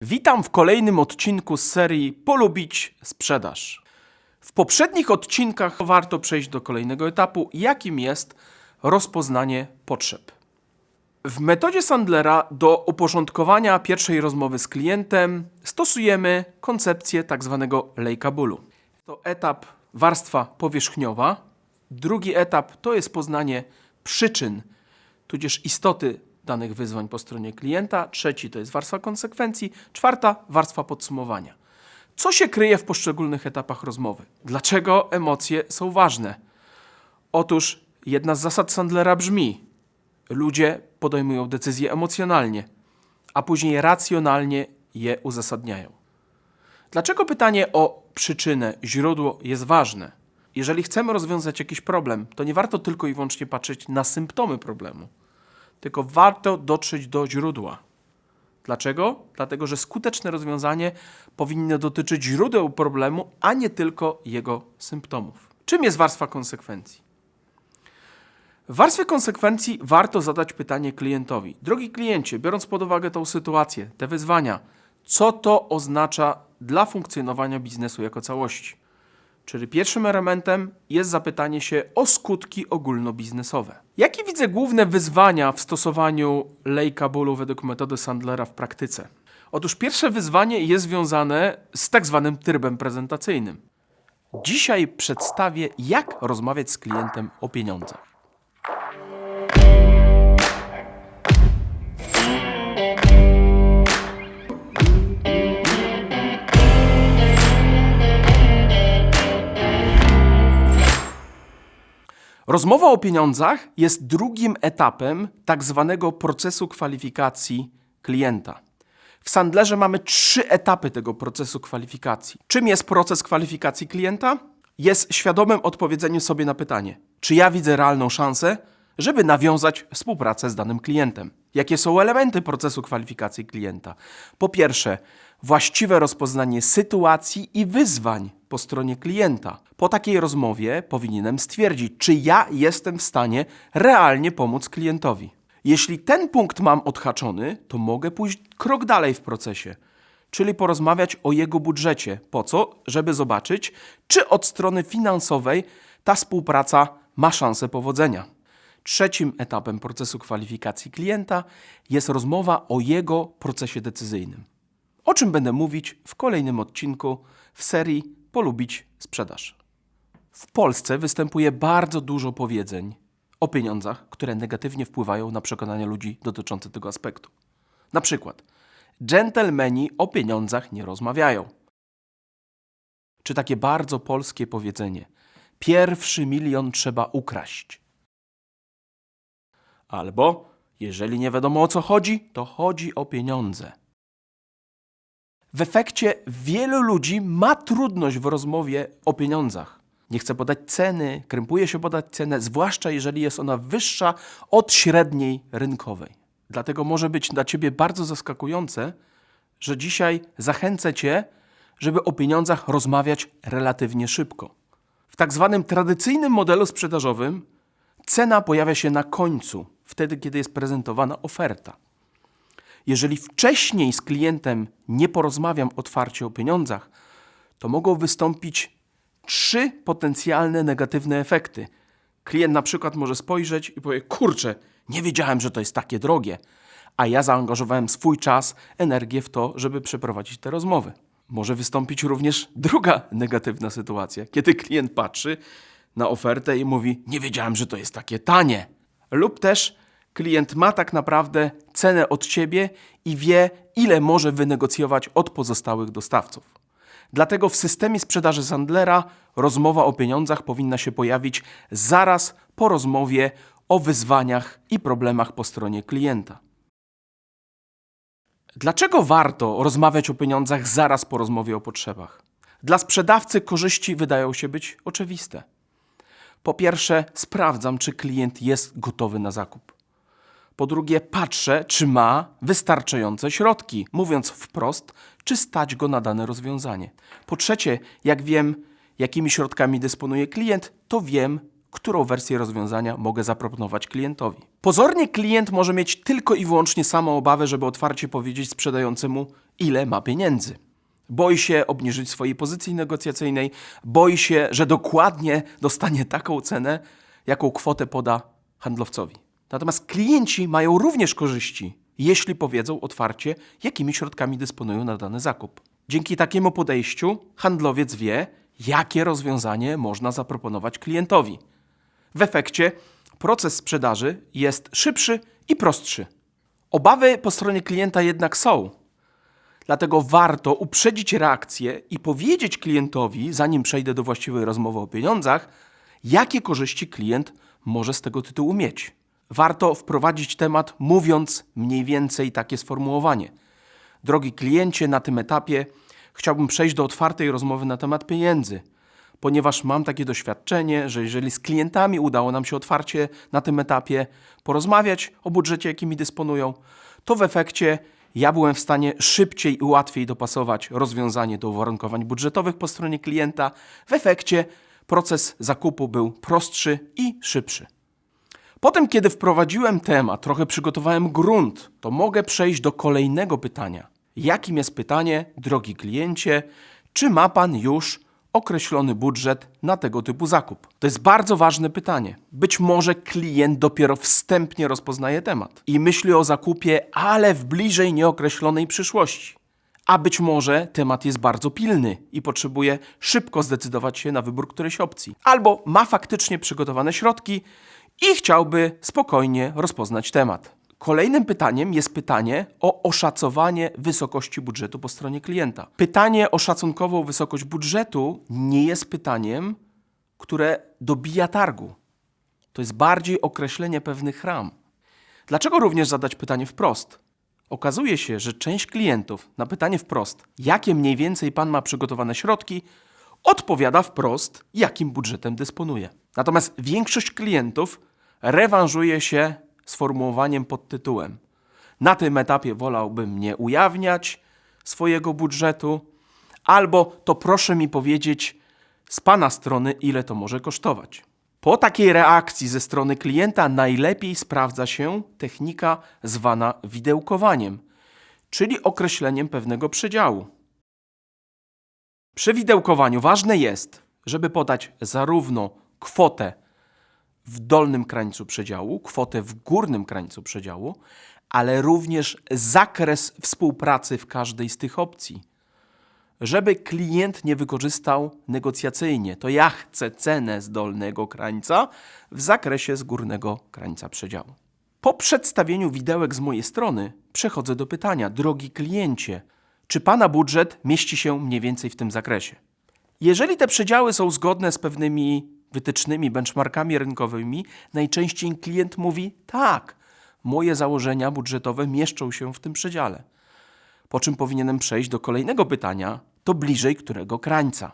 Witam w kolejnym odcinku z serii Polubić sprzedaż. W poprzednich odcinkach warto przejść do kolejnego etapu, jakim jest rozpoznanie potrzeb. W metodzie Sandlera do uporządkowania pierwszej rozmowy z klientem stosujemy koncepcję tak zwanego lejka bólu. To etap warstwa powierzchniowa. Drugi etap to jest poznanie przyczyn, tudzież istoty danych wyzwań po stronie klienta. Trzeci to jest warstwa konsekwencji. Czwarta warstwa podsumowania. Co się kryje w poszczególnych etapach rozmowy? Dlaczego emocje są ważne? Otóż jedna z zasad Sandlera brzmi: ludzie podejmują decyzje emocjonalnie, a później racjonalnie je uzasadniają. Dlaczego pytanie o przyczynę, źródło jest ważne? Jeżeli chcemy rozwiązać jakiś problem, to nie warto tylko i wyłącznie patrzeć na symptomy problemu, tylko warto dotrzeć do źródła. Dlaczego? Dlatego, że skuteczne rozwiązanie powinno dotyczyć źródeł problemu, a nie tylko jego symptomów. Czym jest warstwa konsekwencji? W warstwie konsekwencji warto zadać pytanie klientowi. Drogi kliencie, biorąc pod uwagę tą sytuację, te wyzwania, co to oznacza dla funkcjonowania biznesu jako całości? Czyli pierwszym elementem jest zapytanie się o skutki ogólnobiznesowe. Jakie widzę główne wyzwania w stosowaniu lejka bólu według metody Sandlera w praktyce? Otóż pierwsze wyzwanie jest związane z tak zwanym trybem prezentacyjnym. Dzisiaj przedstawię, jak rozmawiać z klientem o pieniądzach. Rozmowa o pieniądzach jest drugim etapem tak zwanego procesu kwalifikacji klienta. W Sandlerze mamy trzy etapy tego procesu kwalifikacji. Czym jest proces kwalifikacji klienta? Jest świadomym odpowiedzeniem sobie na pytanie, czy ja widzę realną szansę, żeby nawiązać współpracę z danym klientem. Jakie są elementy procesu kwalifikacji klienta? Po pierwsze, właściwe rozpoznanie sytuacji i wyzwań po stronie klienta. Po takiej rozmowie powinienem stwierdzić, czy ja jestem w stanie realnie pomóc klientowi. Jeśli ten punkt mam odhaczony, to mogę pójść krok dalej w procesie, czyli porozmawiać o jego budżecie. Po co? Żeby zobaczyć, czy od strony finansowej ta współpraca ma szansę powodzenia. Trzecim etapem procesu kwalifikacji klienta jest rozmowa o jego procesie decyzyjnym. Czym będę mówić w kolejnym odcinku w serii Polubić sprzedaż. W Polsce występuje bardzo dużo powiedzeń o pieniądzach, które negatywnie wpływają na przekonanie ludzi dotyczące tego aspektu. Na przykład, dżentelmeni o pieniądzach nie rozmawiają. Czy takie bardzo polskie powiedzenie: pierwszy milion trzeba ukraść. Albo, jeżeli nie wiadomo o co chodzi, to chodzi o pieniądze. W efekcie wielu ludzi ma trudność w rozmowie o pieniądzach. Nie chce podać ceny, krępuje się podać cenę, zwłaszcza jeżeli jest ona wyższa od średniej rynkowej. Dlatego może być dla Ciebie bardzo zaskakujące, że dzisiaj zachęcę Cię, żeby o pieniądzach rozmawiać relatywnie szybko. W tak zwanym tradycyjnym modelu sprzedażowym cena pojawia się na końcu, wtedy kiedy jest prezentowana oferta. Jeżeli wcześniej z klientem nie porozmawiam otwarcie o pieniądzach, to mogą wystąpić trzy potencjalne negatywne efekty. Klient na przykład może spojrzeć i powie: Kurczę, nie wiedziałem, że to jest takie drogie, a ja zaangażowałem swój czas, energię w to, żeby przeprowadzić te rozmowy. Może wystąpić również druga negatywna sytuacja, kiedy klient patrzy na ofertę i mówi: Nie wiedziałem, że to jest takie tanie. Lub też klient ma tak naprawdę cenę od ciebie i wie, ile może wynegocjować od pozostałych dostawców. Dlatego w systemie sprzedaży Sandlera rozmowa o pieniądzach powinna się pojawić zaraz po rozmowie o wyzwaniach i problemach po stronie klienta. Dlaczego warto rozmawiać o pieniądzach zaraz po rozmowie o potrzebach? Dla sprzedawcy korzyści wydają się być oczywiste. Po pierwsze, sprawdzam, czy klient jest gotowy na zakup. Po drugie, patrzę, czy ma wystarczające środki, mówiąc wprost, czy stać go na dane rozwiązanie. Po trzecie, jak wiem, jakimi środkami dysponuje klient, to wiem, którą wersję rozwiązania mogę zaproponować klientowi. Pozornie klient może mieć tylko i wyłącznie samą obawę, żeby otwarcie powiedzieć sprzedającemu, ile ma pieniędzy. Boi się obniżyć swojej pozycji negocjacyjnej, boi się, że dokładnie dostanie taką cenę, jaką kwotę poda handlowcowi. Natomiast klienci mają również korzyści, jeśli powiedzą otwarcie, jakimi środkami dysponują na dany zakup. Dzięki takiemu podejściu handlowiec wie, jakie rozwiązanie można zaproponować klientowi. W efekcie proces sprzedaży jest szybszy i prostszy. Obawy po stronie klienta jednak są. Dlatego warto uprzedzić reakcję i powiedzieć klientowi, zanim przejdę do właściwej rozmowy o pieniądzach, jakie korzyści klient może z tego tytułu mieć. Warto wprowadzić temat, mówiąc mniej więcej takie sformułowanie. Drogi kliencie, na tym etapie chciałbym przejść do otwartej rozmowy na temat pieniędzy, ponieważ mam takie doświadczenie, że jeżeli z klientami udało nam się otwarcie na tym etapie porozmawiać o budżecie, jakimi dysponują, to w efekcie ja byłem w stanie szybciej i łatwiej dopasować rozwiązanie do uwarunkowań budżetowych po stronie klienta. W efekcie proces zakupu był prostszy i szybszy. Potem, kiedy wprowadziłem temat, trochę przygotowałem grunt, to mogę przejść do kolejnego pytania. Jakim jest pytanie, drogi kliencie, czy ma Pan już określony budżet na tego typu zakup? To jest bardzo ważne pytanie. Być może klient dopiero wstępnie rozpoznaje temat i myśli o zakupie, ale w bliżej nieokreślonej przyszłości. A być może temat jest bardzo pilny i potrzebuje szybko zdecydować się na wybór którejś opcji. Albo ma faktycznie przygotowane środki i chciałby spokojnie rozpoznać temat. Kolejnym pytaniem jest pytanie o oszacowanie wysokości budżetu po stronie klienta. Pytanie o szacunkową wysokość budżetu nie jest pytaniem, które dobija targu. To jest bardziej określenie pewnych ram. Dlaczego również zadać pytanie wprost? Okazuje się, że część klientów na pytanie wprost, jakie mniej więcej pan ma przygotowane środki, odpowiada wprost, jakim budżetem dysponuje. Natomiast większość klientów rewanżuje się sformułowaniem pod tytułem: Na tym etapie wolałbym nie ujawniać swojego budżetu, albo to proszę mi powiedzieć z pana strony, ile to może kosztować. Po takiej reakcji ze strony klienta najlepiej sprawdza się technika zwana widełkowaniem, czyli określeniem pewnego przedziału. Przy widełkowaniu ważne jest, żeby podać zarówno kwotę w dolnym krańcu przedziału, kwotę w górnym krańcu przedziału, ale również zakres współpracy w każdej z tych opcji. Żeby klient nie wykorzystał negocjacyjnie, to ja chcę cenę z dolnego krańca w zakresie z górnego krańca przedziału. Po przedstawieniu widełek z mojej strony przechodzę do pytania, drogi kliencie, czy Pana budżet mieści się mniej więcej w tym zakresie? Jeżeli te przedziały są zgodne z pewnymi wytycznymi, benchmarkami rynkowymi, najczęściej klient mówi tak, moje założenia budżetowe mieszczą się w tym przedziale. Po czym powinienem przejść do kolejnego pytania, to bliżej którego krańca.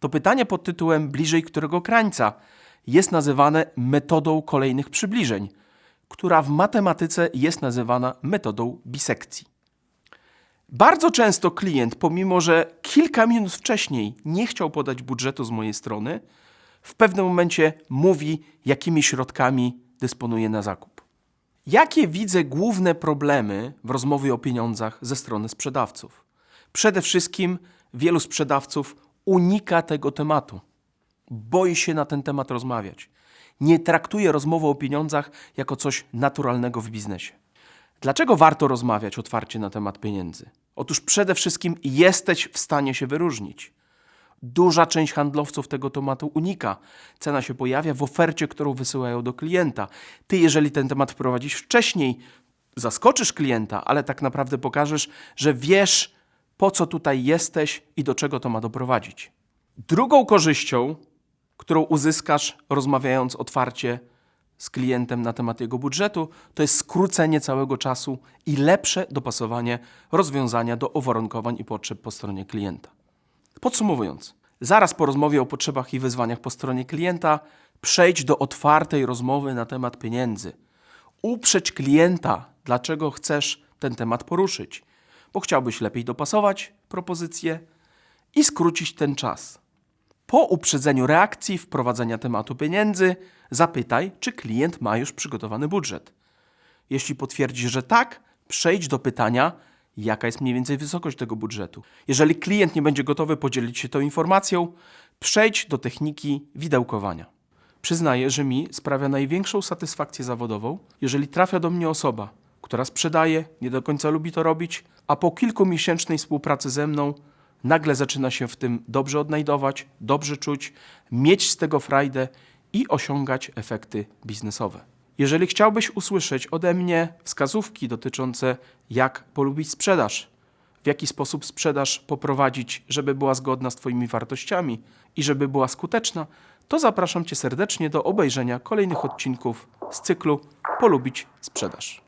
To pytanie pod tytułem bliżej którego krańca jest nazywane metodą kolejnych przybliżeń, która w matematyce jest nazywana metodą bisekcji. Bardzo często klient, pomimo że kilka minut wcześniej nie chciał podać budżetu z mojej strony, w pewnym momencie mówi, jakimi środkami dysponuje na zakup. Jakie widzę główne problemy w rozmowie o pieniądzach ze strony sprzedawców? Przede wszystkim wielu sprzedawców unika tego tematu. Boi się na ten temat rozmawiać. Nie traktuje rozmowy o pieniądzach jako coś naturalnego w biznesie. Dlaczego warto rozmawiać otwarcie na temat pieniędzy? Otóż przede wszystkim jesteś w stanie się wyróżnić. Duża część handlowców tego tematu unika. Cena się pojawia w ofercie, którą wysyłają do klienta. Ty, jeżeli ten temat wprowadzisz wcześniej, zaskoczysz klienta, ale tak naprawdę pokażesz, że wiesz, po co tutaj jesteś i do czego to ma doprowadzić. Drugą korzyścią, którą uzyskasz rozmawiając otwarcie z klientem na temat jego budżetu, to jest skrócenie całego czasu i lepsze dopasowanie rozwiązania do uwarunkowań i potrzeb po stronie klienta. Podsumowując, zaraz po rozmowie o potrzebach i wyzwaniach po stronie klienta, przejdź do otwartej rozmowy na temat pieniędzy. Uprzeć klienta, dlaczego chcesz ten temat poruszyć, bo chciałbyś lepiej dopasować propozycję i skrócić ten czas. Po uprzedzeniu reakcji wprowadzenia tematu pieniędzy, zapytaj, czy klient ma już przygotowany budżet. Jeśli potwierdzi, że tak, przejdź do pytania, jaka jest mniej więcej wysokość tego budżetu. Jeżeli klient nie będzie gotowy podzielić się tą informacją, przejdź do techniki widełkowania. Przyznaję, że mi sprawia największą satysfakcję zawodową, jeżeli trafia do mnie osoba, która sprzedaje, nie do końca lubi to robić, a po kilkumiesięcznej współpracy ze mną nagle zaczyna się w tym dobrze odnajdować, dobrze czuć, mieć z tego frajdę i osiągać efekty biznesowe. Jeżeli chciałbyś usłyszeć ode mnie wskazówki dotyczące jak polubić sprzedaż, w jaki sposób sprzedaż poprowadzić, żeby była zgodna z Twoimi wartościami i żeby była skuteczna, to zapraszam Cię serdecznie do obejrzenia kolejnych odcinków z cyklu Polubić sprzedaż.